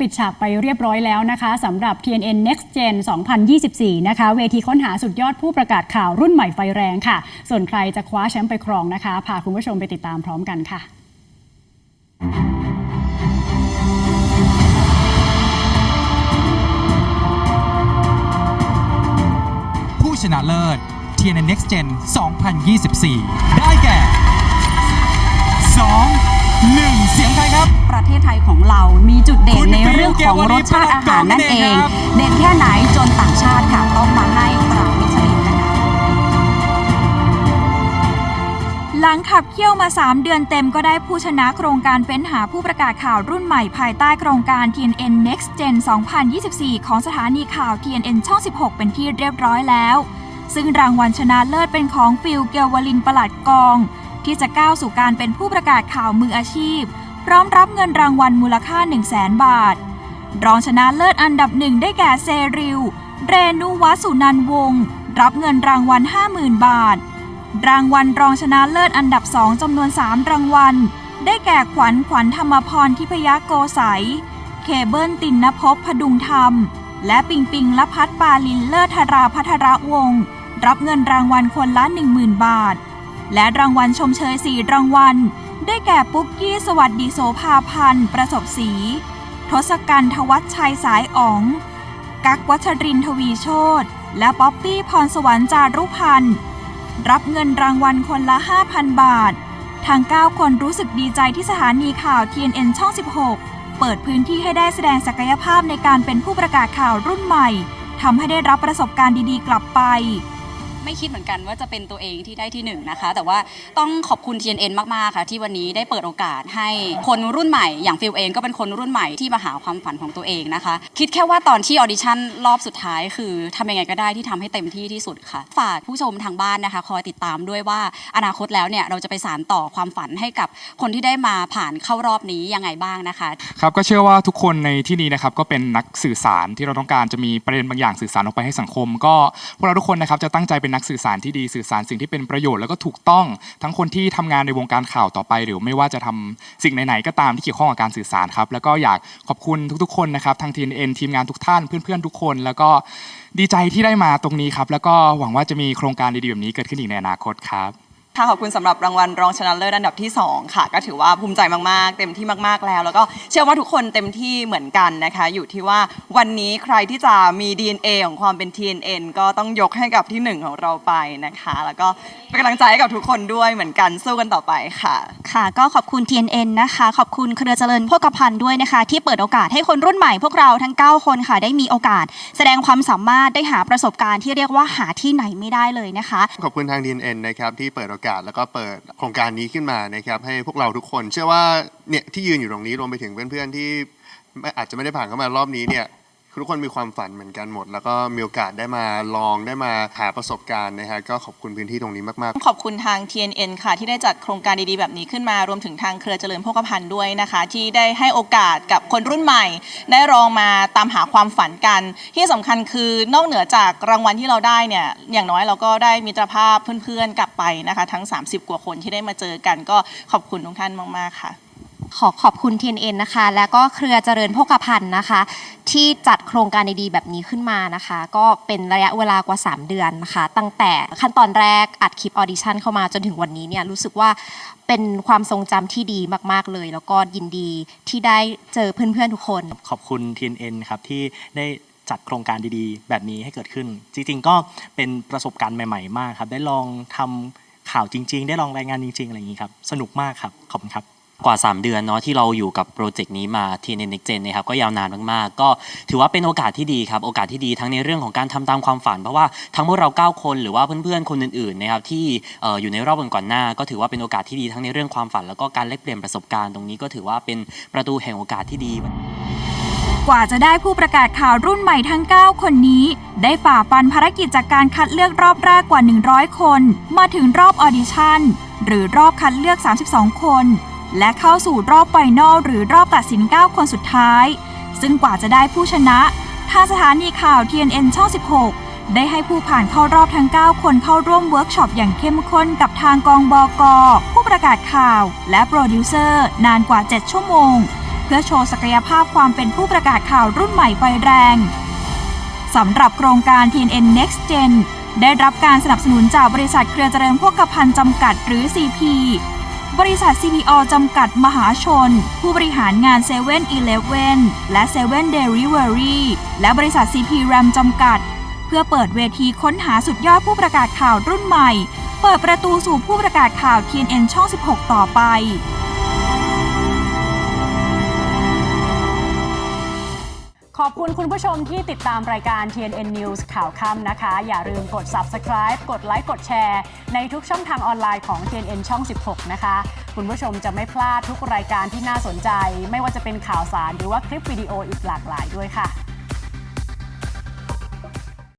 ปิดฉากไปเรียบร้อยแล้วนะคะสำหรับ TNN Next Gen 2024 นะคะ เวทีค้นหาสุดยอดผู้ประกาศข่าวรุ่นใหม่ไฟแรงค่ะ ส่วนใครจะคว้าแชมป์ไปครองนะคะ พาคุณผู้ชมไปติดตามพร้อมกันค่ะ ผู้ชนะเลิศ TNN Next Gen 2024 ได้แก่ 2 1เสียงใครครับ ประเทศไทยของเรามีจุดเด่คุนณในเรื่องของรสชาติอาหารนั่นเองครับเด่นแค่ไหนจนต่างชาติค่ะต้องมาให้ตรามิชลินนะคะหลังขับเคี่ยวมา 3 เดือนเต็มก็ได้ผู้ชนะโครงการเฟ้นหาผู้ประกาศข่าวรุ่นใหม่ภายใต้โครงการ TNN Next Gen 2024 ของสถานีข่าว TNN ช่อง 16 เป็นที่เรียบร้อยแล้ว ซึ่งรางวัลชนะเลิศเป็นของฟิลเกลวลินประหลัดกอง ที่จะก้าวสู่การเป็นผู้ประกาศข่าวมืออาชีพ พร้อมรับเงินรางวัลมูลค่า 1 0 0 0 0แบาท รองชนะเลิศอันดับหนึ่งได้แก่เซริล เรนุวัสุนันวงศ์รับเงินรางวัล 50,000 บาท รางวัลรองชนะเลิศอันดับ2จำนวน 3 รางวัล ได้แก่ขวัญขวัญธรรมพรทิพยโกใสยเคเบิลตินนภพพดุงธรรม และปิงปิงละพัฒปาลินเลิศธราพัทระวงศ์รับเงินรางวัลคนละ 10,000 บาท และรางวัลชมเชย 4 รางวัล ได้แก่ปุ๊กกี้สวัสดีโสภาพันธ์ประสบศรีทศกัณฐ์ทวัชชัยสายอ๋อง กักวัชรินทวีโชตและป๊อปปี้พรสวรรค์จารุพันธ์รับเงินรางวัลคนละ 5,000 บาท ทาง 9 คนรู้สึกดีใจที่สถานีข่าว TNN ช่อง 16 เปิดพื้นที่ให้ได้แสดงศักยภาพในการเป็นผู้ประกาศข่าวรุ่นใหม่ทำให้ได้รับประสบการณ์ดีๆ กลับไป ไม่คิดเหมือนกันว่าจะเป็นตัวเองที่ได้ที่หนึ่งนะคะ แต่ว่าต้องขอบคุณ TNN มาก ๆ ค่ะ ที่วันนี้ได้เปิดโอกาสให้คนรุ่นใหม่ อย่างฟิลเองก็เป็นคนรุ่นใหม่ที่มาหาความฝันของตัวเองนะคะ คิดแค่ว่าตอนที่ออดิชั่นรอบสุดท้าย คือทำยังไงก็ได้ที่ทำให้เต็มที่ที่สุดค่ะ ฝากผู้ชมทางบ้านนะคะคอยติดตามด้วยว่าอนาคตแล้วเนี่ยเราจะไปสานต่อความฝันให้กับคนที่ได้มาผ่านเข้ารอบนี้ยังไงบ้างนะคะครับก็เชื่อว่าทุกคนในที่นี้นะครับก็เป็นนักสื่อสารที่เราต้องการจะมีประเด็นบางอย่างสื่อสารออกไปให้สังคม ก็พวกเราทุกคนนะครับจะตั้งใจเป็นนักสื่อสารที่ดีสื่อสารสิ่งที่เป็นประโยชน์แล้วก็ถูกต้อง ทั้งคนที่ทำงานในวงการข่าวต่อไป หรือไม่ว่าจะทำสิ่งไหนๆก็ตามที่เกี่ยวข้องกับการสื่อสารครับ แล้วก็อยากขอบคุณทุกๆ คนนะครับทางทีเอ็นทีมงานทุกท่านเพื่อนๆทุกคน แล้วก็ดีใจที่ได้มาตรงนี้ครับแล้วก็หวังว่าจะมีโครงการดีๆแบบนี้เกิดขึ้นอีกในอนาคตครับ ค่ะขอบคุณสำหรับรางวัลรองชนะเลิศอันดับที่ 2 ค่ะ ก็ถือว่าภูมิใจมาก ๆ เต็มที่มาก ๆ แล้ว แล้วก็เชื่อว่าทุกคนเต็มที่เหมือนกันนะคะ อยู่ที่ว่าวันนี้ใครที่จะมี DNA ของความเป็น TNN ก็ต้องยกให้กับที่หนึ่งของเราไปนะคะ แล้วก็เป็นกำลังใจให้กับทุกคนด้วยเหมือนกันสู้กันต่อไปค่ะ ค่ะ ก็ขอบคุณ TNN นะคะ ขอบคุณเครือเจริญโภคภัณฑ์ด้วยนะคะ ที่เปิดโอกาสให้คนรุ่นใหม่พวกเราทั้ง 9 คนค่ะ ได้มีโอกาส แสดงความสามารถได้หาประสบการณ์ที่เรียกว่าหาที่ไหนไม่ได้เลยนะคะ ขอบคุณทาง DNN นะครับที่เปิดโอกาสแล้วก็เปิดโครงการนี้ขึ้นมานะครับให้พวกเราทุกคน เชื่อว่าเนี่ยที่ยืนอยู่ตรงนี้รวมไปถึงเพื่อนๆที่ไม่อาจจะไม่ได้ผ่านเข้ามารอบนี้เนี่ย ทุกคนมีความฝันเหมือนกันหมด แล้วก็มีโอกาสได้มาลองได้มาหาประสบการณ์นะฮะก็ขอบคุณพื้นที่ตรงนี้มาก ๆ ขอบคุณทาง TNN ค่ะ ที่ได้จัดโครงการดี ๆ แบบนี้ขึ้นมารวมถึงทางเครือเจริญโภคภัณฑ์ด้วยนะคะ ที่ได้ให้โอกาสกับคนรุ่นใหม่ ได้ลองมาตามหาความฝันกัน ที่สำคัญคือนอกเหนือจากรางวัลที่เราได้เนี่ยอย่างน้อยเราก็ได้มิตรภาพเพื่อนๆกลับไปนะคะ ทั้ง 30 กว่าคนที่ได้มาเจอกัน ก็ขอบคุณทุกท่านมากๆค่ะ ขอขอบคุณ TNN นะคะ แล้วก็เครือเจริญโภคภัณฑ์นะคะ ที่จัดโครงการดีๆแบบนี้ขึ้นมานะคะ ก็เป็นระยะเวลากว่า 3 เดือนนะคะ ตั้งแต่ขั้นตอนแรกอัดคลิปออดิชั่นเข้ามาจนถึงวันนี้เนี่ยรู้สึกว่าเป็นความทรงจำที่ดีมากๆเลย แล้วก็ยินดีที่ได้เจอเพื่อนๆทุกคน ขอบคุณ TNN ครับที่ได้จัดโครงการดีๆ แบบนี้ให้เกิดขึ้น จริงๆ ก็เป็นประสบการณ์ใหม่ๆ มากครับ ได้ลองทำข่าวจริง ๆ ได้ลองรายงานจริง ๆ อะไรอย่างนี้ครับ สนุกมากครับ ขอบคุณครับ กว่า 3 เดือนเนาะที่เราอยู่กับโปรเจกต์นี้มา TNN Next Gen นะครับก็ยาวนานมากๆ ก็ถือว่าเป็นโอกาสที่ดีครับโอกาสที่ดีทั้งในเรื่องของการทำตามความฝัน เพราะว่าทั้งพวกเรา 9 คนหรือว่าเพื่อนๆคนอื่นๆนะครับที่อออยู่ในรอบก่อนๆหน้า ก็ถือว่าเป็นโอกาสที่ดีทั้งในเรื่องความฝัน แล้วก็การแลกเปลี่ยนประสบการณ์ตรงนี้ก็ถือว่าเป็นประตูแห่งโอกาสที่ดีกว่าจะได้ผู้ประกาศข่าวรุ่นใหม่ทั้ง 9 คนนี้ ได้ฝ่าฟันภารกิจจากการคัดเลือกรอบแรกกว่า 100 คน มาถึงรอบออดิชั่นหรือรอบคัดเลือก 32 คน และเข้าสู่รอบไฟนอลหรือรอบตัดสิน 9 คนสุดท้าย ซึ่งกว่าจะได้ผู้ชนะทางสถานีข่าว TNN ช่อง 16 ได้ให้ผู้ผ่านเข้ารอบทั้ง 9 คนเข้าร่วมเวิร์กช็อปอย่างเข้มข้นกับทางกองบกผู้ประกาศข่าว และโปรดิวเซอร์ นานกว่า 7 ชั่วโมง เพื่อโชว์ศักยภาพความเป็นผู้ประกาศข่าวรุ่นใหม่ไฟแรงสำหรับโครงการ TNN Next Gen ได้รับการสนับสนุนจากบริษัทเครือเจริญโภคภัณฑ์จำกัดหรือ CP บริษัท CPO จำกัดมหาชน ผู้บริหารงาน7 e เ e ่ e อและ7 Delivery และบริษัท CP RAM จำกัด เพื่อเปิดเวทีค้นหาสุดยอดผู้ประกาศข่าวรุ่นใหม่ เปิดประตูสู่ผู้ประกาศข่าว TNN ช่อง 16 ต่อไป อบคุณคุณผู้ชมที่ติดตามรายการ TNN News ข่าวค่ำนะคะ อย่าลืมกด subscribe กดไลค์กดแชร์ ในทุกช่องทางออนไลน์ของ TNN ช่อง 16 นะคะ คุณผู้ชมจะไม่พลาดทุกรายการที่น่าสนใจ ไม่ว่าจะเป็นข่าวสารหรือว่าคลิปวิดีโออีกหลากหลายด้วยค่ะ